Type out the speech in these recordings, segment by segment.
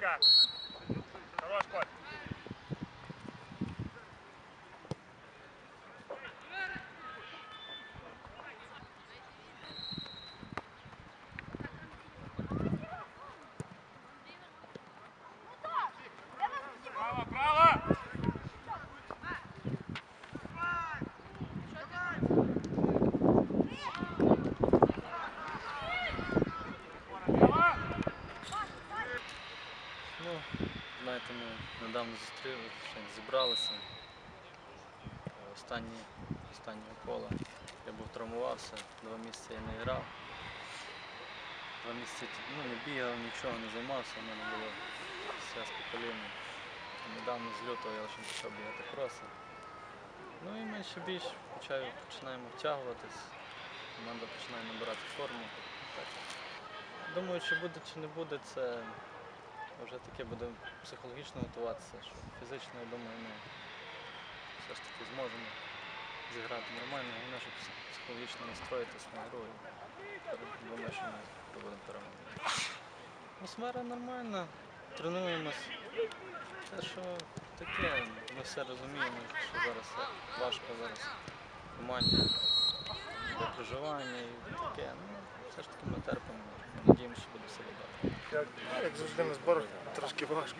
Умничка. Хорош, Коль. Знаєте, ми недавно зустріли, зібралися. Останні, останнього кола я був травмувався, два місяці я не грав. Два місяці ну, не бігав, нічого не займався, у мене було все з коліном. Недавно з лютого я лише почав бігати кроси. Ну і менше більш починаємо втягуватись. Команда починає набирати форму. Так. Думаю, чи буде, чи не буде, це вже таке буде психологічно готуватися, що фізично, я думаю, ми все ж таки зможемо зіграти нормально, головне, щоб психологічно настроїтися на гру. і Думаю, що. Атмосфера нормальна, тренуємось. Те, що таке, ми все розуміємо, що зараз важко зараз команді для проживання і таке. Ну, все ж таки ми терпимо, надіємося, що буде все. Як, завжди на зборах трошки важко.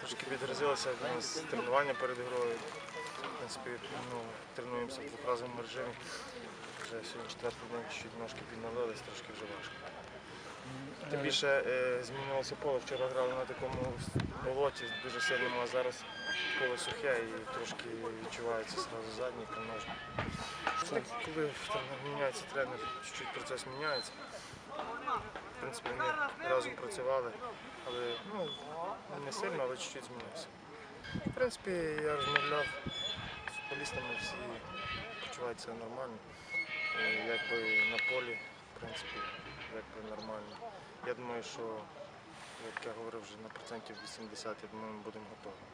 Трошки підгрузилося у нас тренування перед грою. В принципі, ну, тренуємося в двохразовому режимі. Вже сьогодні четвертий день чуть ножки підновились, трошки вже важко. Тим більше е, змінилося поле. Вчора грали на такому болоті дуже сильному, а зараз поле сухе і трошки відчувається зразу задній ножки. Коли там, міняється тренер, чуть-чуть процес міняється. В принципі, ми разом працювали, але ну, не сильно, але чуть-чуть змінився. В принципі, я розмовляв з футболістами, всі почуваються нормально. Якби на полі, в принципі, якби нормально. Я думаю, що, як я говорив, вже на процентів 80, я думаю, ми будемо готові.